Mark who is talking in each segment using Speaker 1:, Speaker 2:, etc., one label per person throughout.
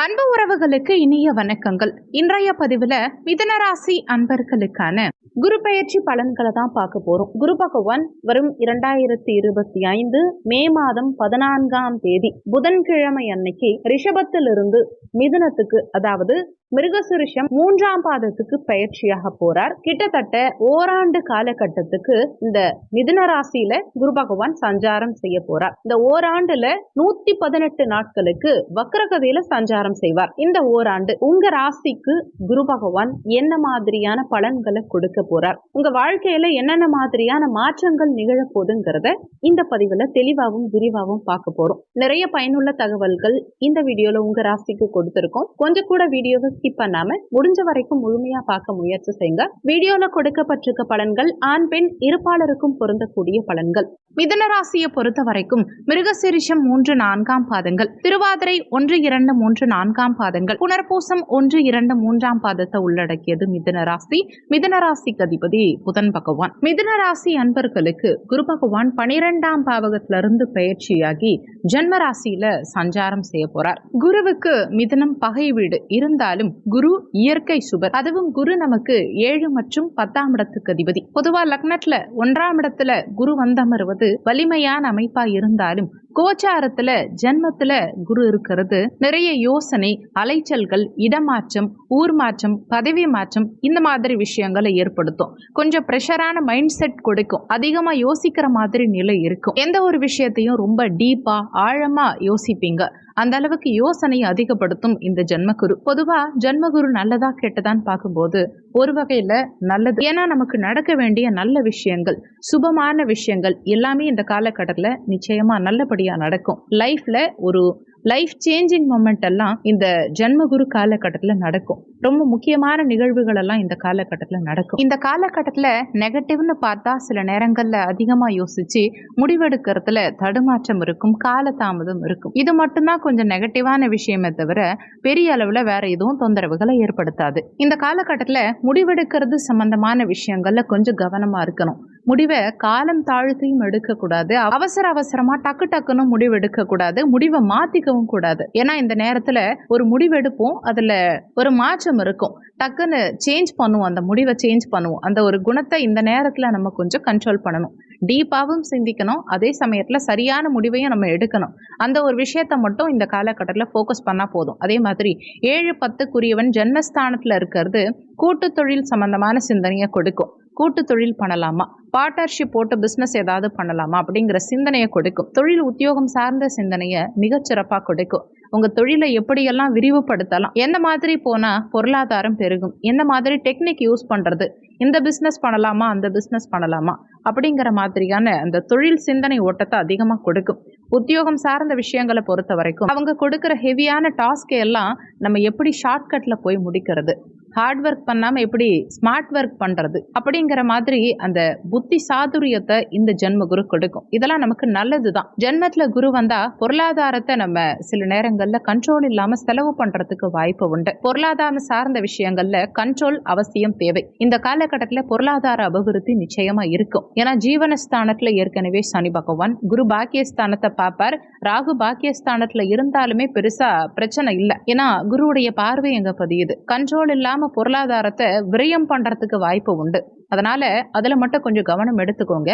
Speaker 1: அன்பு உறவுகளுக்கு இனிய வணக்கங்கள். இன்றைய பதிவுல மிதனராசி அன்பர்களுக்கான குரு பெயர்ச்சி பலன்களை தான் பார்க்க போறோம். குரு பகவான் வரும் இரண்டாயிரத்தி இருபத்தி ஐந்து மே மாதம் பதினான்காம் தேதி புதன்கிழமை அன்னைக்கு ரிஷபத்திலிருந்து மிதுனத்துக்கு அதாவது மிருகசுரிஷம் மூன்றாம் பாதத்துக்கு பயிற்சியாக போறார். கிட்டத்தட்ட ஓராண்டு காலகட்டத்துக்கு இந்த மிதுன ராசியில குரு பகவான் சஞ்சாரம் செய்ய போறார். இந்த ஓராண்டுல நூத்தி பதினெட்டு நாட்களுக்கு வக்ரகதியில சஞ்சாரம் செய்வார். இந்த ஓராண்டு உங்க ராசிக்கு குரு பகவான் என்ன மாதிரியான பலன்களை கொடுக்க போறார்? உங்க வாழ்க்கையில என்னென்ன மாதிரியான மாற்றங்கள் நிகழ போதுங்கிறத இந்த பதிவுல தெளிவாகவும் விரிவாகவும் பார்க்க போறோம். நிறைய பயனுள்ள தகவல்கள் இந்த வீடியோல உங்க ராசிக்கு கொடுத்திருக்கோம். கொஞ்சம் கூட வீடியோவை இப்ப நாம முடிஞ்ச வரைக்கும் முழுமையா பார்க்க முயற்சி செய்யுங்க. வீடியோல கொடுக்கப்பட்டிருக்க பலன்கள் ஆண் பெண் இருப்பாளருக்கும் பொருந்தக்கூடிய பலன்கள். மிதன ராசியை பொறுத்த வரைக்கும் மிருகசிரிஷம் மூன்று நான்காம் பாதங்கள் திருவாதிரை ஒன்று இரண்டு மூன்று நான்காம் பாதங்கள் புனர்பூசம் ஒன்று இரண்டு மூன்றாம் பாதத்தை உள்ளடக்கியது மிதன ராசி. மிதன ராசிக்கு அதிபதி புதன் பகவான். மிதன ராசி அன்பர்களுக்கு குரு பகவான் பனிரெண்டாம் பாவகத்திலிருந்து பயிற்சியாகி ஜென்ம ராசியில சஞ்சாரம் செய்ய போறார். குருவுக்கு மிதனம் பகை வீடு இருந்தாலும் குரு இயற்கை சுபர். அதுவும் குரு நமக்கு ஏழு மற்றும் பத்தாம் இடத்துக்கு அதிபதி. பொதுவா லக்னத்துல ஒன்றாம் இடத்துல குரு வந்தமருவது வலிமையான அமைப்பா இருந்தாலும் கோச்சாரத்துல ஜென்மத்துல குரு இருக்கிறது. நிறைய யோசனை அலைச்சல்கள் இடமாற்றம் ஊர் மாற்றம் பதவி மாற்றம் இந்த மாதிரி விஷயங்களை ஏற்படுத்தும். கொஞ்சம் ப்ரெஷரான மைண்ட் செட் கொடுக்கும். அதிகமா யோசிக்கிற மாதிரி நிலை இருக்கும். எந்த ஒரு விஷயத்தையும் ரொம்ப டீப்பா ஆழமா யோசிப்பீங்க. அந்த அளவுக்கு யோசனை அதிகப்படுத்தும் இந்த ஜென்மகுரு. பொதுவா ஜென்மகுரு நல்லதா கெட்டதான்னு பார்க்கும்போது ஒரு வகையில் நல்லது. ஏன்னா நமக்கு நடக்க வேண்டிய நல்ல விஷயங்கள் சுபமான விஷயங்கள் எல்லாமே இந்த காலகட்டத்தில் நிச்சயமாக நல்லபடியாக நடக்கும். லைஃப்பில் ஒரு லைஃப் சேஞ்சிங் மொமெண்ட் எல்லாம் இந்த ஜென்மகுரு காலகட்டத்தில் நடக்கும். ரொம்ப முக்கியமான நிகழ்வுகள் எல்லாம் இந்த காலகட்டத்தில் நடக்கும். இந்த காலகட்டத்தில் நெகட்டிவ்னு பார்த்தா சில நேரங்களில் அதிகமாக யோசிச்சு முடிவெடுக்கிறதுல தடுமாற்றம் இருக்கும் காலதாமதம் இருக்கும். இது மட்டும்தான் கொஞ்சம் நெகட்டிவான விஷயமே தவிர பெரிய அளவில் வேற எதுவும் தொந்தரவுகளை ஏற்படுத்தாது. இந்த காலகட்டத்தில் முடிவெடுக்கிறது சம்பந்தமான விஷயங்கள்ல கொஞ்சம் கவனமாக இருக்கணும். முடிவை காலம் தாழ்த்தியும் எடுக்கக்கூடாது. அவசர அவசரமா டக்கு டக்குன்னு முடிவு எடுக்கக்கூடாது. முடிவை மாத்திக்கவும் கூடாது. ஏன்னா இந்த நேரத்துல ஒரு முடிவெடுப்போம் அதுல ஒரு மாற்றம் இருக்கும். டக்குன்னு சேஞ்ச் பண்ணுவோம். அந்த முடிவை சேஞ்ச் பண்ணுவோம். அந்த ஒரு குணத்தை இந்த நேரத்துல நம்ம கொஞ்சம் கண்ட்ரோல் பண்ணணும். டீப்பாகவும் சிந்திக்கணும். அதே சமயத்தில் சரியான முடிவையும் நம்ம எடுக்கணும். அந்த ஒரு விஷயத்த மட்டும் இந்த காலகட்டத்தில் ஃபோக்கஸ் பண்ணால் போதும். அதே மாதிரி ஏழு பத்துக்குரியவன் ஜென்மஸ்தானத்தில் இருக்கிறது கூட்டு தொழில் சம்பந்தமான சிந்தனையை கொடுக்கும். கூட்டு தொழில் பண்ணலாமா? பார்ட்னர்ஷிப் போட்டு பிஸ்னஸ் ஏதாவது பண்ணலாமா? அப்படிங்கிற சிந்தனையை கொடுக்கும். தொழில் உத்தியோகம் சார்ந்த சிந்தனையை மிகச்சிறப்பாக கொடுக்கும். உங்கள் தொழிலை எப்படியெல்லாம் விரிவுபடுத்தலாம்? எந்த மாதிரி போனால் பொருளாதாரம் பெருகும்? எந்த மாதிரி டெக்னிக் யூஸ் பண்ணுறது இந்த பிஸ்னஸ் பண்ணலாமா? அந்த பிஸ்னஸ் பண்ணலாமா? அப்படிங்கிற மாதிரியான அந்த தொழில் சிந்தனை ஓட்டத்தை அதிகமாக கொடுக்கும். உத்தியோகம் சார்ந்த விஷயங்களை பொறுத்த வரைக்கும் அவங்க கொடுக்குற ஹெவியான டாஸ்க்கை எல்லாம் நம்ம எப்படி ஷார்ட்கட்டில் போய் முடிக்கிறது? ஹார்ட் ஒர்க் பண்ணாமல் எப்படி ஸ்மார்ட் ஒர்க் பண்ணுறது அப்படிங்கிற மாதிரி அந்த புத்தி சாதுரியத்தை இந்த ஜென்ம குரு கொடுக்கும். இதெல்லாம் நமக்கு நல்லது தான் ஜென்மத்தில் குரு வந்தால் பொருளாதாரத்தை நம்ம சில நேரங்களில் கண்ட்ரோல் இல்லாமல் செலவு பண்ணுறதுக்கு வாய்ப்பு உண்டு. பொருளாதாரம் சார்ந்த விஷயங்களில் கண்ட்ரோல் அவசியம் தேவை. இந்த காலகட்டத்தில் பொருளாதார அபிவிருத்தி நிச்சயமாக இருக்கும். ஏன்னா ஜீவனஸ்தானத்தில் ஏற்கனவே சனி பகவான் குரு பாக்கியஸ்தானத்தை பார்ப்பார். ராகு பாக்கியஸ்தானத்தில் இருந்தாலுமே பெருசாக பிரச்சனை இல்லை. ஏன்னா குருவுடைய பார்வை எங்கே பதியுது? கண்ட்ரோல் இல்லாமல் பொருளாதாரத்தை விரயம் பண்ணுறதுக்கு வாய்ப்பு உண்டு. அதனால் அதில் மட்டும் கொஞ்சம் கவனம் எடுத்துக்கோங்க.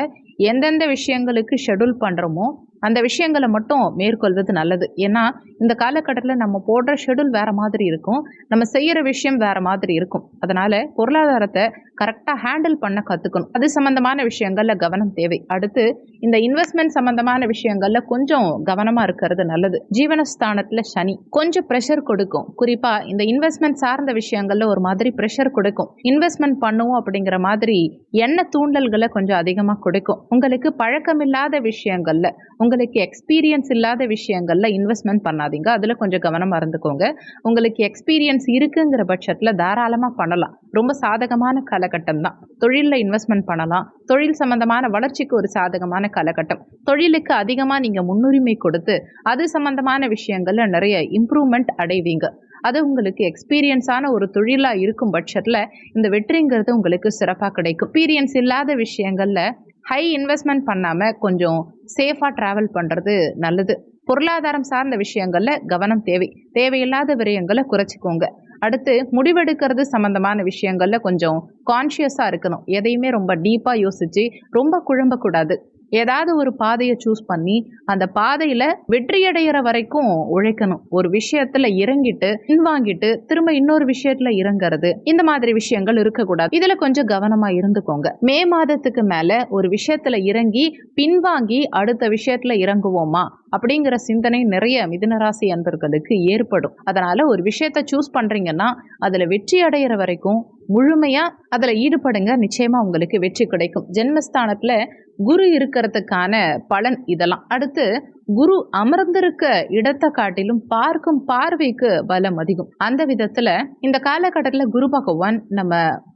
Speaker 1: எந்தெந்த விஷயங்களுக்கு ஷெடியூல் பண்ணுறோமோ அந்த விஷயங்களை மட்டும் மேற்கொள்வது நல்லது. ஏன்னா இந்த காலகட்டத்தில் நம்ம போடுற ஷெடியூல் வேறு மாதிரி இருக்கும். நம்ம செய்கிற விஷயம் வேறு மாதிரி இருக்கும். அதனால் பொருளாதாரத்தை கரெக்டாக ஹேண்டில் பண்ண கற்றுக்கணும் அது சம்மந்தமான விஷயங்களில் கவனம் தேவை. அடுத்து இந்த இன்வெஸ்ட்மெண்ட் சம்மந்தமான விஷயங்களில் கொஞ்சம் கவனமாக இருக்கிறது நல்லது. ஜீவனஸ்தானத்தில் சனி கொஞ்சம் ப்ரெஷர் கொடுக்கும். குறிப்பாக இந்த இன்வெஸ்ட்மெண்ட் சார்ந்த விஷயங்களில் ஒரு மாதிரி ப்ரெஷர் கொடுக்கும். இன்வெஸ்ட்மெண்ட் பண்ணுவோம் அப்படிங்கிற மாதிரி எண்ண தூண்டல்களை கொஞ்சம் அதிகமாக கொடுக்கும். உங்களுக்கு பழக்கமில்லாத விஷயங்களில் உங்களுக்கு எக்ஸ்பீரியன்ஸ் இல்லாத விஷயங்களில் இன்வெஸ்ட்மெண்ட் பண்ணாதீங்க. அதில் கொஞ்சம் கவனமாக இருந்துக்கோங்க. உங்களுக்கு எக்ஸ்பீரியன்ஸ் இருக்குங்கிற பட்சத்தில் தாராளமாக பண்ணலாம். ரொம்ப சாதகமான கலை காலகட்டம் தான் தொழிலில் இன்வெஸ்ட்மெண்ட் பண்ணலாம். தொழில் சம்பந்தமான வளர்ச்சிக்கு ஒரு சாதகமான காலகட்டம். தொழிலுக்கு அதிகமாக நீங்கள் முன்னுரிமை கொடுத்து அது சம்பந்தமான விஷயங்களில் நிறைய இம்ப்ரூவ்மெண்ட் அடைவீங்க. அது உங்களுக்கு எக்ஸ்பீரியன்ஸான ஒரு தொழிலாக இருக்கும் பட்சத்தில் இந்த வெற்றிங்கிறது உங்களுக்கு சிறப்பாக கிடைக்கும். எக்ஸ்பீரியன்ஸ் இல்லாத விஷயங்களில் ஹை இன்வெஸ்ட்மெண்ட் பண்ணாமல் கொஞ்சம் சேஃபாக ட்ராவல் பண்ணுறது நல்லது. பொருளாதாரம் சார்ந்த விஷயங்கள்ல கவனம் தேவை. தேவையில்லாத விரயங்களை குறைச்சிக்கோங்க. அடுத்து முடிவெடுக்கிறது சம்பந்தமான விஷயங்கள்ல கொஞ்சம் கான்ஷியஸாக இருக்கணும். எதையுமே ரொம்ப டீப்பா யோசிச்சு ரொம்ப குழம்பக்கூடாது. ஏதாவது ஒரு பாதையை சூஸ் பண்ணி அந்த பாதையில வெற்றியடைகிற வரைக்கும் உழைக்கணும். ஒரு விஷயத்துல இறங்கிட்டு பின்வாங்கிட்டு திரும்ப இன்னொரு விஷயத்துல இறங்குறது இந்த மாதிரி விஷயங்கள் இருக்கக்கூடாது. இதுல கொஞ்சம் கவனமா இருந்துக்கோங்க. மே மாதத்துக்கு மேல ஒரு விஷயத்துல இறங்கி பின்வாங்கி அடுத்த விஷயத்துல இறங்குவோமா? அப்படிங்கிற சிந்தனை நிறைய மிதுனராசி அன்பர்களுக்கு ஏற்படும். அதனால ஒரு விஷயத்த சூஸ் பண்றீங்கன்னா அதுல வெற்றி அடைகிற வரைக்கும் முழுமையா அதுல ஈடுபடுங்க. நிச்சயமா உங்களுக்கு வெற்றி கிடைக்கும். ஜென்மஸ்தானத்துல குரு இருக்கிறதுக்கான பலன் இதெல்லாம். அடுத்து குரு அமர்ந்திருக்க இடத்தை காட்டிலும் பார்க்கும் பார்வைக்கு பலம் அதிகம். அந்த விதத்துல இந்த காலகட்டத்துல குரு பகவான் நம்ம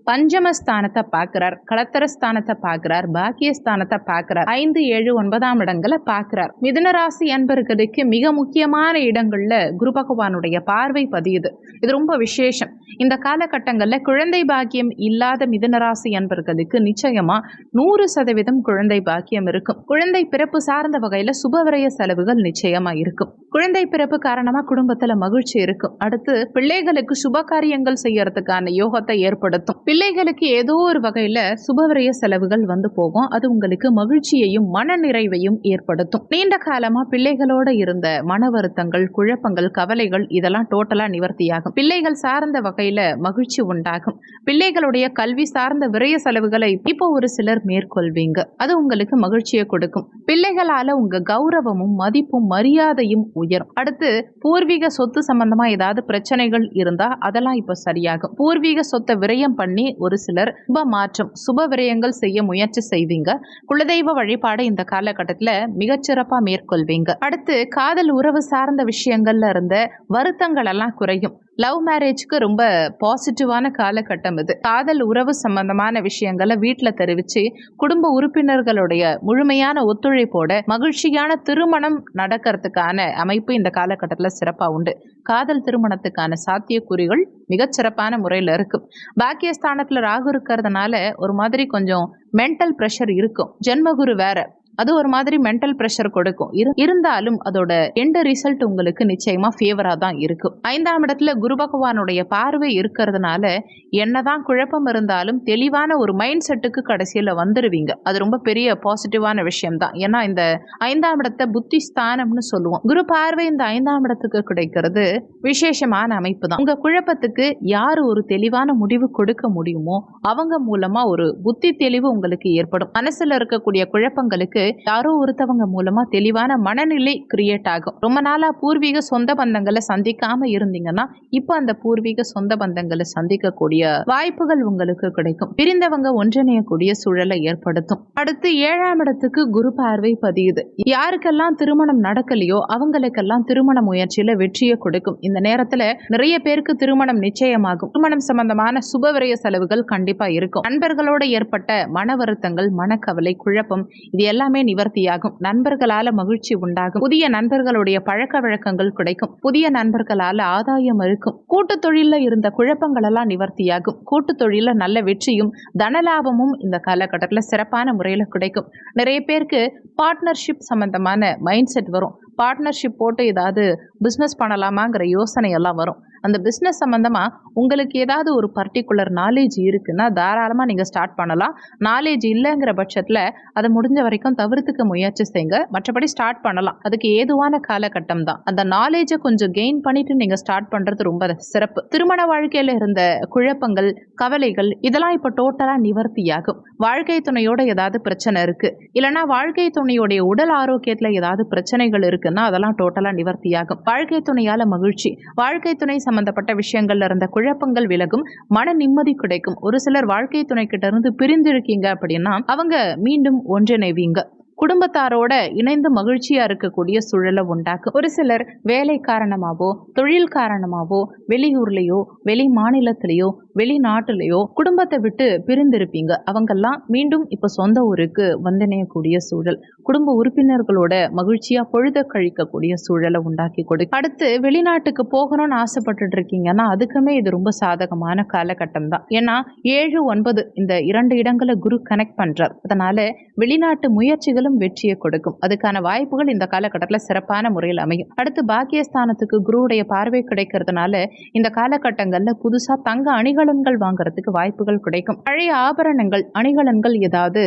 Speaker 1: பஞ்சமஸ்தானத்தை பார்க்கிறார் கலத்தரஸ்தானத்தை பார்க்கிறார் பாக்கியஸ்தானத்தை பார்க்கிறார் ஐந்து ஏழு ஒன்பதாம் இடங்களை பார்க்கிறார். மிதுனராசி அன்பர்களுக்கு மிக முக்கியமான இடங்கள்ல குரு பகவானுடைய பார்வை பதியுது. இது ரொம்ப விசேஷம். இந்த காலகட்டங்கள்ல குழந்தை பாக்கியம் இல்லாத மிதுனராசி அன்பர்களுக்கு நிச்சயமா நூறு சதவீதம் குழந்தை பாக்கியம் இருக்கும். குழந்தை பிறப்பு சார்ந்த வகையில சுபவிரய செலவுகள் நிச்சயமா இருக்கும். குழந்தை பிறப்பு காரணமா குடும்பத்துல மகிழ்ச்சி இருக்கும். அடுத்து பிள்ளைகளுக்கு சுப காரியங்கள் செய்யறதுக்கான யோகத்தை ஏற்படுத்தும். பிள்ளைகளுக்கு ஏதோ ஒரு வகையில சுபவிரய செலவுகள் வந்து போகும். அது உங்களுக்கு மகிழ்ச்சியையும் மன நிறைவையும் ஏற்படுத்தும். நீண்ட காலமா பிள்ளைகளோட இருந்த மன வருத்தங்கள் குழப்பங்கள் கவலைகள் இதெல்லாம் டோட்டலா நிவர்த்தியாகும். பிள்ளைகள் சார்ந்த வகையில மகிழ்ச்சி உண்டாகும். பிள்ளைகளுடைய கல்வி சார்ந்த விரய செலவுகளை இப்போ ஒரு சிலர் மேற்கொள்வீங்க. அது உங்களுக்கு மகிழ்ச்சியை கொடுக்கும். பிள்ளைகளால உங்க கௌரவமும் மதிப்பும் மரியாதையும் உயரும். அடுத்து பூர்வீக சொத்து சம்பந்தமா ஏதாவது பிரச்சனைகள் இருந்தா அதெல்லாம் இப்ப சரியாகும். பூர்வீக சொத்தை விரயம் பண்ணி ஒரு சிலர் சுப மாற்றம் சுப விரயங்கள் செய்ய முயற்சி செய்வீங்க. குலதெய்வ வழிபாடு இந்த காலகட்டத்துல மிகச்சிறப்பா மேற்கொள்வீங்க. அடுத்து காதல் உறவு சார்ந்த விஷயங்கள்ல இருந்த வருத்தங்கள் எல்லாம் குறையும். லவ் மேரேஜ்க்கு ரொம்ப பாசிட்டிவான காலகட்டம் இது. காதல் உறவு சம்பந்தமான விஷயங்களை வீட்டில் தெரிவித்து குடும்ப உறுப்பினர்களுடைய முழுமையான ஒத்துழைப்போட மகிழ்ச்சியான திருமணம் நடக்கிறதுக்கான அமைப்பு இந்த காலகட்டத்தில் சிறப்பாக உண்டு. காதல் திருமணத்துக்கான சாத்தியக்கூறுகள் மிகச்சிறப்பான முறையில் இருக்கும் பாக்கியஸ்தானத்தில் ராகு இருக்கிறதுனால ஒரு மாதிரி கொஞ்சம் மென்டல் ப்ரெஷர் இருக்கும். ஜென்மகுரு வேற. அது ஒரு மாதிரி மென்டல் ப்ரெஷர் கொடுக்கும். இரு- இருந்தாலும் அதோட எந்த ரிசல்ட் உங்களுக்கு நிச்சயமா ஃபேவரா தான் இருக்கும். ஐந்தாம் இடத்துல குரு பகவானுடைய பார்வை இருக்கிறதுனால என்னதான் குழப்பம் இருந்தாலும் தெளிவான ஒரு மைண்ட் செட்டுக்கு கடைசியில் வந்துருவீங்க. அது ரொம்ப பெரிய பாசிட்டிவான விஷயம் தான் ஏன்னா இந்த ஐந்தாம் இடத்தை புத்தி ஸ்தானம்னு சொல்லுவோம். குரு பார்வை இந்த ஐந்தாம் இடத்துக்கு கிடைக்கிறது விசேஷமான அமைப்பு தான் உங்க குழப்பத்துக்கு யார் ஒரு தெளிவான முடிவு கொடுக்க முடியுமோ அவங்க மூலமா ஒரு புத்தி தெளிவு உங்களுக்கு ஏற்படும். மனசுல இருக்கக்கூடிய குழப்பங்களுக்கு யாரோ ஒருத்தவங்க மூலமா தெளிவான மனநிலை கிரியேட் ஆகும். ரொம்ப நாளா பூர்வீக சொந்த பந்தங்களை சந்திக்காம இருந்தீங்கன்னா இப்போ அந்த பூர்வீக சொந்த பந்தங்களை சந்திக்கக்கூடிய வாய்ப்புகள் உங்களுக்கு கிடைக்கும். பிரிந்தவங்க ஒன்றிணையக்கூடிய சூழலை ஏற்படுத்தும். அடுத்து ஏழாம் இடத்துக்கு குரு பார்வை பதியுது. யாருக்கெல்லாம் திருமணம் நடக்கலையோ அவங்களுக்கெல்லாம் திருமண முயற்சியில வெற்றியை கொடுக்கும். இந்த நேரத்துல நிறைய பேருக்கு திருமணம் நிச்சயமாகும். திருமணம் சம்பந்தமான சுபவிரய செலவுகள் கண்டிப்பா இருக்கும். நண்பர்களோட ஏற்பட்ட மன வருத்தங்கள் மனக்கவலை குழப்பம் இது எல்லாமே நிவர்த்தியாகும். நண்பர்களால மகிழ்ச்சி உண்டாகும். புதிய நண்பர்களுடைய பழக்க வழக்கங்கள் கிடைக்கும். புதிய நண்பர்களால ஆதாயம் இருக்கும். கூட்டு தொழில இருந்த குழப்பங்கள் எல்லாம் நிவர்த்தியாகும். கூட்டு தொழில நல்ல வெற்றியும் தனலாபமும் இந்த காலகட்டத்தில் சிறப்பான முறையில் கிடைக்கும். நிறைய பேருக்கு பார்ட்னர்ஷிப் சம்பந்தமான மைண்ட் செட் வரும். பார்ட்னர்ஷிப் போட்டு ஏதாவது பிஸ்னஸ் பண்ணலாமாங்கிற யோசனை எல்லாம் வரும். அந்த பிஸ்னஸ் சம்மந்தமாக உங்களுக்கு ஏதாவது ஒரு பர்டிகுலர் நாலேஜ் இருக்குன்னா தாராளமாக நீங்கள் ஸ்டார்ட் பண்ணலாம். நாலேஜ் இல்லைங்கிற பட்சத்தில் அதை முடிஞ்ச வரைக்கும் தவிர்த்துக்க முயற்சி செய்யுங்க மற்றபடி ஸ்டார்ட் பண்ணலாம். அதுக்கு ஏதுவான காலகட்டம் தான். அந்த நாலேஜை கொஞ்சம் கெயின் பண்ணிட்டு நீங்கள் ஸ்டார்ட் பண்ணுறது ரொம்ப சிறப்பு. திருமண வாழ்க்கையில் இருந்த குழப்பங்கள் கவலைகள் இதெல்லாம் இப்போ டோட்டலாக நிவர்த்தியாகும். வாழ்க்கை துணையோட ஏதாவது பிரச்சனை இருக்கு. இல்லைன்னா வாழ்க்கை துணையோடைய உடல் ஆரோக்கியத்தில் ஏதாவது பிரச்சனைகள் இருக்குன்னா அதெல்லாம் டோட்டலாக நிவர்த்தியாகும். வாழ்க்கை துணையால மகிழ்ச்சி. வாழ்க்கை துணை சம்பந்தப்பட்ட விஷயங்கள்ல இருந்த குழப்பங்கள் விலகும் மன நிம்மதி கிடைக்கும். ஒரு சிலர் வாழ்க்கை துணை கிட்ட இருந்து பிரிந்திருக்கீங்க அப்படின்னா அவங்க மீண்டும் ஒன்றிணைவீங்க. குடும்பத்தாரோட இணைந்து மகிழ்ச்சியா இருக்கக்கூடிய சூழலை உண்டாக்கும் ஒரு சிலர் வேலை காரணமாவோ தொழில் காரணமாவோ வெளியூர்லயோ வெளி மாநிலத்திலேயோ வெளிநாட்டுலயோ குடும்பத்தை விட்டு பிரிந்திருப்பீங்க. அவங்கெல்லாம் மீண்டும் இப்ப சொந்த ஊருக்கு வந்தணையக்கூடிய சூழல். குடும்ப உறுப்பினர்களோட மகிழ்ச்சியா பொழுத கழிக்கக்கூடிய சூழலை உண்டாக்கி கொடுக்கும் அடுத்து வெளிநாட்டுக்கு போகணும்னு ஆசைப்பட்டுட்டு இருக்கீங்கன்னா அதுக்குமே இது ரொம்ப சாதகமான காலகட்டம் தான் ஏன்னா ஏழு ஒன்பது இந்த இரண்டு இடங்களை குரு கனெக்ட் பண்றார். அதனால வெளிநாட்டு முயற்சிகளும் மேலும் வெற்றியை கொடுக்கும். அதுக்கான வாய்ப்புகள் இந்த காலகட்டத்தில் சிறப்பான முறையில் அமையும். அடுத்து பாக்கியஸ்தானத்துக்கு குருவுடைய பார்வை கிடைக்கிறதுனால இந்த காலகட்டங்கள்ல புதுசா தங்க அணிகலன்கள் வாங்குறதுக்கு வாய்ப்புகள் கிடைக்கும். பழைய ஆபரணங்கள் அணிகலன்கள் ஏதாவது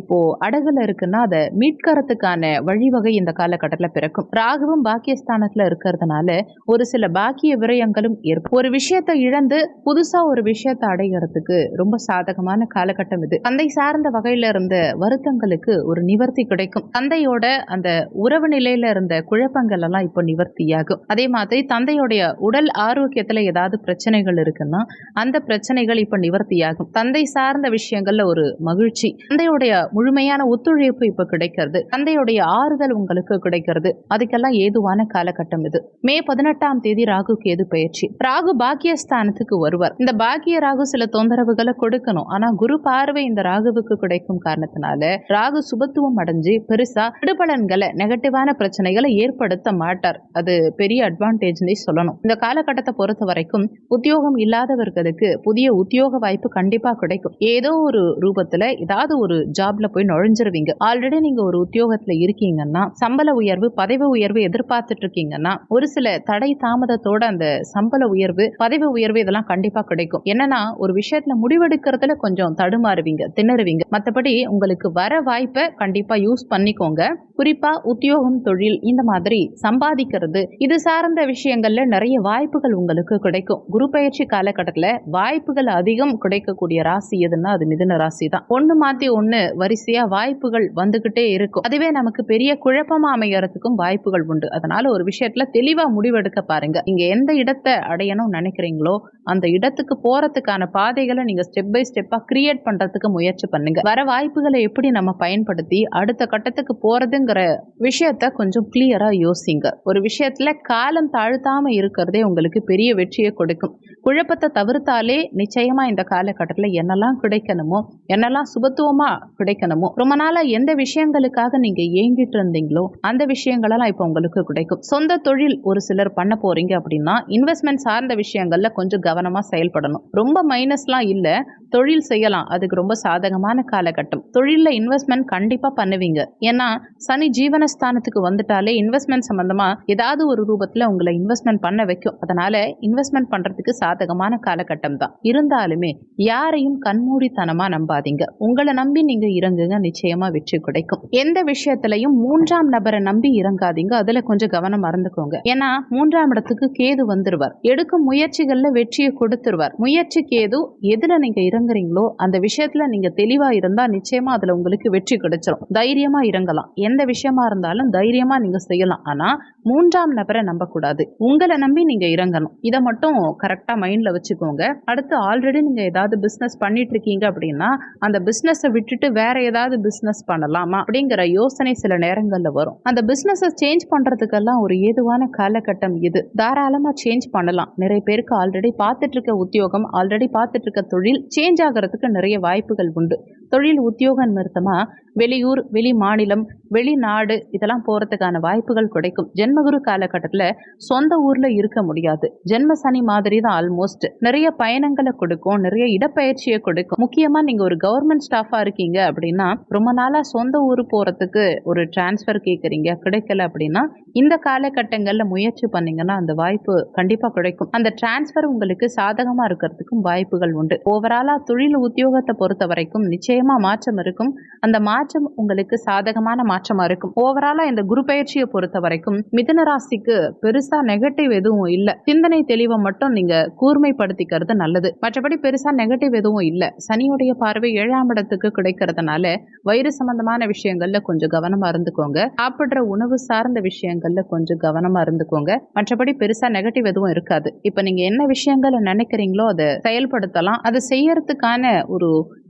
Speaker 1: இப்போ அடகுல இருக்குன்னா அதை மீட்கறதுக்கான வழிவகை இந்த காலகட்டத்தில் பிறக்கும். ராகுவும் பாக்கியஸ்தானத்தில் இருக்கிறதுனால ஒரு சில பாக்கிய விரயங்களும் ஏற்படும் ஒரு விஷயத்தை இழந்து புதுசா ஒரு விஷயத்தை அடைகிறதுக்கு ரொம்ப சாதகமான காலகட்டம் இது. தந்தை சார்ந்த வகையில இருந்த வருத்தங்களுக்கு ஒரு நிவர்த்தி கிடைக்கும். தந்தையோட அந்த உறவு நிலையில இருந்த குழப்பங்கள் எல்லாம் இப்போ நிவர்த்தியாகும். அதே மாதிரி தந்தையுடைய உடல் ஆரோக்கியத்துல ஏதாவது பிரச்சனைகள் இருக்குன்னா அந்த பிரச்சனைகள் இப்போ நிவர்த்தியாகும். தந்தை சார்ந்த விஷயங்கள்ல ஒரு மகிழ்ச்சி. தந்தையுடைய முழுமையான ஒத்துழைப்பு இப்போ கிடைக்கிறது. தந்தையுடைய ஆறுதல் உங்களுக்கு கிடைக்கிறது. அதுக்கெல்லாம் ஏதுவான காலகட்டம் இது. மே பதினெட்டாம் தேதி ராகு கேது பயிற்சி. ராகு பாக்கியஸ்தானத்துக்கு வருவார். இந்த பாக்கிய ராகு சில தொந்தரவுகளை கொடுக்கணும். ஆனா குரு பார்வை இந்த ராகுவுக்கு கிடைக்கும் காரணத்தினால ராகு சுபத்துவம் அடைஞ்சு பெருசா விடுபலன்களை நெகட்டிவான பிரச்சனைகளை ஏற்படுத்த மாட்டார். அது பெரிய அட்வான்டேஜ்னே சொல்லணும். இந்த காலகட்டத்தை பொறுத்த வரைக்கும் உத்தியோகம் இல்லாதவர்களுக்கு புதிய உத்தியோக வாய்ப்பு கண்டிப்பா கிடைக்கும். ஏதோ ஒரு ரூபத்துல ஏதாவது ஒரு ஜாப் ஜாப்ல போய் நுழைஞ்சிருவீங்க. ஆல்ரெடி நீங்க ஒரு உத்தியோகத்துல இருக்கீங்கன்னா சம்பள உயர்வு பதவி உயர்வு எதிர்பார்த்துட்டு இருக்கீங்கன்னா ஒரு சில தடை தாமதத்தோட அந்த சம்பள உயர்வு பதவி உயர்வு இதெல்லாம் கண்டிப்பா கிடைக்கும். என்னன்னா ஒரு விஷயத்துல முடிவெடுக்கிறதுல கொஞ்சம் தடுமாறுவீங்க திணறுவீங்க. மத்தபடி உங்களுக்கு வர வாய்ப்பை கண்டிப்பா யூஸ் பண்ணிக்கோங்க. குறிப்பா உத்தியோகம் தொழில் இந்த மாதிரி சம்பாதிக்கிறது இது சார்ந்த விஷயங்கள்ல நிறைய வாய்ப்புகள் உங்களுக்கு கிடைக்கும். குரு பயிற்சி காலகட்டத்துல வாய்ப்புகள் அதிகம் கிடைக்கக்கூடிய ராசி எதுன்னா அது மிதுன ராசி தான். ஒண்ணு மாத்தி ஒண்ணு வரிசையா வாய்ப்புகள் வந்துகிட்டே இருக்கும். அதுவே நமக்கு பெரிய குழப்பமா அமையறதுக்கும் வாய்ப்புகள் உண்டு. அதனால ஒரு விஷயத்துல தெளிவா முடிவெடுக்க பாருங்க. நீங்க எந்த இடத்தை அடையணும்னு நினைக்கிறீங்களோ அந்த இடத்துக்கு போறதுக்கான பாதைகளை நீங்க ஸ்டெப் பை ஸ்டெப்பா கிரியேட் பண்றதுக்கு முயற்சி பண்ணுங்க. வர வாய்ப்புகளை எப்படி நம்ம பயன்படுத்தி அடுத்த கட்டத்துக்கு போறதுங்கிற விஷயத்த கொஞ்சம் கிளியரா யோசிங்க. ஒரு விஷயத்துல காலம் தாழ்த்தாம இருக்கிறதே உங்களுக்கு பெரிய வெற்றியை கொடுக்கும். குழப்பத்தை தவிர்த்தாலே நிச்சயமா இந்த காலகட்டத்தில் என்னெல்லாம் கிடைக்கணுமோ என்னெல்லாம் சுபத்துவமா கிடைக்கணுமோ? ரொம்ப நாளா எந்த விஷயங்களுக்காக நீங்க ஏங்கிட்டு இருந்தீங்களோ அந்த விஷயங்களெல்லாம் இப்போ உங்களுக்கு கிடைக்கும். சொந்த தொழில் ஒரு சிலர் பண்ண போறீங்க அப்படின்னா இன்வெஸ்ட்மெண்ட் சார்ந்த விஷயங்கள்ல கொஞ்சம் கவனமா செயல்படணும். ரொம்ப மைனஸ்லாம் இல்ல தொழில் செய்யலாம். அதுக்கு ரொம்ப சாதகமான காலகட்டம். தொழில்ல இன்வெஸ்ட்மெண்ட் கண்டிப்பா பண்ணுவீங்க. ஏன்னா சனி ஜீவனஸ்தானத்துக்கு வந்துட்டாலே இன்வெஸ்ட்மெண்ட் சம்பந்தமா ஏதாவது ஒரு ரூபத்துல உங்களை இன்வெஸ்ட்மெண்ட் பண்ண வைக்கும். அதனால இன்வெஸ்ட்மெண்ட் பண்றதுக்கு சாதகமான காலகட்டம் தான். இருந்தாலுமே யாரையும் கண்மூடித்தனமா நம்பாதீங்க. உங்களை நம்பி நீங்க இறங்குங்க நிச்சயமா வெற்றி கிடைக்கும். எந்த விஷயத்திலையும் மூன்றாம் நபரை நம்பி இறங்காதீங்க. அதுல கொஞ்சம் கவனம் மறந்துக்கோங்க. ஏன்னா மூன்றாம் இடத்துக்கு கேது வந்துருவார். எடுக்கும் முயற்சிகள்ல வெற்றியை கொடுத்துருவார். முயற்சி கேது எதுல நீங்க இறங்குறீங்களோ அந்த விஷயத்துல நீங்க தெளிவா இருந்தா நிச்சயமா அதுல உங்களுக்கு வெற்றி கிடைச்சிரும். தைரியமா இறங்கலாம். எந்த விஷயமா இருந்தாலும் தைரியமா நீங்க செய்யலாம். ஆனா மூன்றாம் நபரை நம்பக்கூடாது. உங்களை நம்பி நீங்க இறங்கணும். இதை மட்டும் கரெக்டா மைண்ட்ல வச்சுக்கோங்க. அடுத்து ஆல்ரெடி நீங்க ஏதாவது பிசினஸ் பண்ணிட்டு இருக்கீங்க அப்படின்னா அந்த பிஸ்னஸை விட்டுட்டு வேற ஏதாவது பிசினஸ் பண்ணலாமா அப்படிங்கிற யோசனை சில நேரங்கள்ல வரும். அந்த பிஸ்னஸை சேஞ்ச் பண்றதுக்கெல்லாம் ஒரு ஏதுவான காலகட்டம் இது. தாராளமா சேஞ்ச் பண்ணலாம். நிறைய பேருக்கு ஆல்ரெடி பார்த்துட்டு இருக்க உத்தியோகம் ஆல்ரெடி பார்த்துட்டு இருக்க தொழில் சேஞ்ச் ஆகிறதுக்கு நிறைய வாய்ப்புகள் உண்டு. தொழில் உத்தியோக நிமித்தமா வெளியூர் வெளி மாநிலம் வெளிநாடு இதெல்லாம் போகிறதுக்கான வாய்ப்புகள் கிடைக்கும். ஜென்மகுரு காலகட்டத்தில் சொந்த ஊரில் இருக்க முடியாது. ஜென்ம சனி மாதிரி தான் ஆல்மோஸ்ட் நிறைய பயணங்களை கொடுக்கும் நிறைய இடப்பெயர்ச்சியை கொடுக்கும். முக்கியமாக நீங்கள் ஒரு கவர்மெண்ட் ஸ்டாஃபாக இருக்கீங்க அப்படின்னா ரொம்ப நாளாக சொந்த ஊர் போகிறதுக்கு ஒரு டிரான்ஸ்ஃபர் கேட்குறீங்க கிடைக்கல அப்படின்னா இந்த காலகட்டங்களில் முயற்சி பண்ணீங்கன்னா அந்த வாய்ப்பு கண்டிப்பாக கிடைக்கும். அந்த டிரான்ஸ்ஃபர் உங்களுக்கு சாதகமாக இருக்கிறதுக்கும் வாய்ப்புகள் உண்டு. ஓவராலாக தொழில் உத்தியோகத்தை பொறுத்த வரைக்கும் நிச்சயமாக மாற்றம் இருக்கும். அந்த மாற்றம் உங்களுக்கு சாதகமான மாற்றமாக இருக்கும். ஓவராலாக இந்த குரு பயிற்சியை பொறுத்த வரைக்கும் மிதன ராசிக்கு பெருசாக நெகட்டிவ் எதுவும் இல்லை. சிந்தனை தெளிவை மட்டும் நீங்கள் கூர்மைப்படுத்திக்கிறது நல்லது. மற்றபடி பெருசாக நெகட்டிவ் எதுவும் இல்லை. சனியுடைய பார்வை ஏழாம் இடத்துக்கு கிடைக்கிறதுனால வயிறு சம்பந்தமான விஷயங்கள்ல கொஞ்சம் கவனமாக இருந்துக்கோங்க. சாப்பிட்ற உணவு சார்ந்த விஷயங்கள் விஷயங்கள்ல கொஞ்சம் கவனமா இருந்துக்கோங்க. மற்றபடி பெருசா நெகட்டிவ் எதுவும் இருக்காது. இப்ப நீங்க என்ன விஷயங்களை நினைக்கிறீங்களோ அதை செயல்படுத்தலாம். அதை செய்யறதுக்கான ஒரு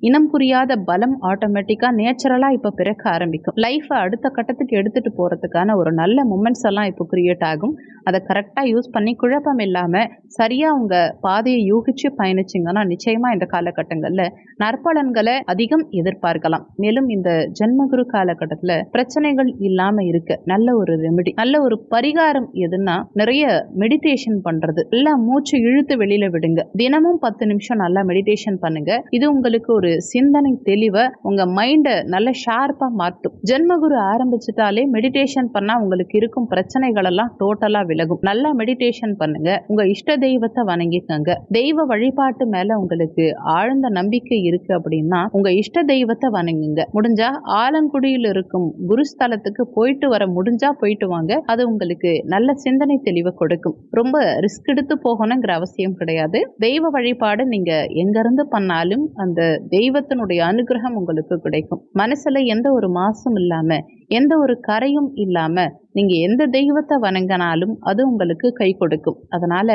Speaker 1: இனம் புரியாத பலம் ஆட்டோமேட்டிக்கா நேச்சுரலா இப்ப பிறக்க ஆரம்பிக்கும். லைஃபை அடுத்த கட்டத்துக்கு எடுத்துட்டு போறதுக்கான ஒரு நல்ல மூமெண்ட்ஸ் எல்லாம் இப்போ கிரியேட் ஆகும். அதை கரெக்டாக யூஸ் பண்ணி குழப்பம் இல்லாமல் சரியாக உங்கள் பாதையை யூகிச்சு பயணிச்சிங்கன்னா நிச்சயமாக இந்த காலகட்டங்களில் நற்பலன்களை அதிகம் எதிர்பார்க்கலாம். மேலும் இந்த ஜென்மகுரு காலகட்டத்தில் பிரச்சனைகள் இல்லாமல் இருக்க நல்ல ஒரு ரெமெடி நல்ல ஒரு பரிகாரம் எதுன்னா நிறைய மெடிடேஷன் பண்றது. நல்லா மூச்சு இழுத்து வெளியில விடுங்க. தினமும் பத்து நிமிஷம் நல்லா மெடிடேஷன் பண்ணுங்க. இது உங்களுக்கு ஒரு சிந்தனை தெளிவை உங்க மைண்டை நல்ல ஷார்ப்பா மாற்றும் ஜென்மகுரு ஆரம்பிச்சுட்டாலே மெடிடேஷன் பண்ணா உங்களுக்கு இருக்கும் பிரச்சனைகள் எல்லாம் டோட்டலா விலகும். நல்லா மெடிடேஷன் பண்ணுங்க. உங்க இஷ்ட தெய்வத்தை வணங்கிக்கங்க. தெய்வ வழிபாட்டு மேல உங்களுக்கு ஆழ்ந்த நம்பிக்கை இருக்கு அப்படின்னா உங்க இஷ்ட தெய்வத்தை வணங்குங்க. முடிஞ்சா ஆலங்குடியில் இருக்கும் குருஸ்தலத்துக்கு போயிட்டு வர முடிஞ்சா போயிட்டு வாங்க. அது உங்களுக்கு நல்ல சிந்தனை தெளிவை கொடுக்கும். ரொம்ப ரிஸ்க் எடுத்து போகணுங்கிற அவசியம் கிடையாது. தெய்வ வழிபாடு நீங்க எங்க இருந்து பண்ணாலும் அந்த தெய்வத்தினுடைய அனுகிரகம் உங்களுக்கு கிடைக்கும். மனசுல எந்த ஒரு மாசும் இல்லாம எந்த ஒரு கரையும் இல்லாம நீங்க எந்த தெய்வத்தை வணங்கினாலும் அது உங்களுக்கு கை கொடுக்கும். அதனால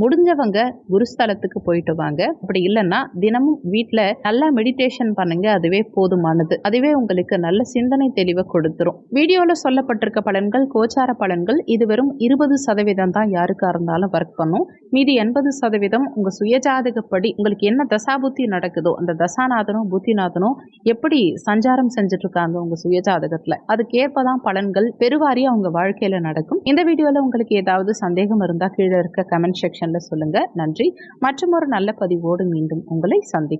Speaker 1: முடிஞ்சவங்க குருஸ்தலத்துக்கு போயிட்டு வாங்க. அப்படி இல்லைன்னா தினமும் வீட்டில் நல்லா மெடிடேஷன் பண்ணுங்க அதுவே போதுமானது. அதுவே உங்களுக்கு நல்ல சிந்தனை தெளிவை கொடுத்துரும். வீடியோவில் சொல்லப்பட்டிருக்க பலன்கள் கோச்சார பலன்கள் இது வெறும் இருபது சதவீதம் தான் யாருக்கா இருந்தாலும் ஒர்க் பண்ணும். மீதி எண்பது சதவீதம் உங்கள் சுயஜாதகப்படி உங்களுக்கு என்ன தசாபுத்தி நடக்குதோ அந்த தசாநாதனும் புத்திநாதனும் எப்படி சஞ்சாரம் செஞ்சுட்டு இருக்காங்க உங்கள் சுயஜாதகத்தில். அதுக்கேற்ப தான் பலன்கள் பெருவாரியாக அவங்க வாழ்க்கையில் நடக்கும். இந்த வீடியோவில் உங்களுக்கு ஏதாவது சந்தேகம் இருந்தால் கீழே இருக்க கமெண்ட் செக்ஷன் செக்ஷனில் சொல்லுங்க. நன்றி. மற்றும் ஒரு நல்ல பதிவோடு மீண்டும் உங்களை சந்திக்கும்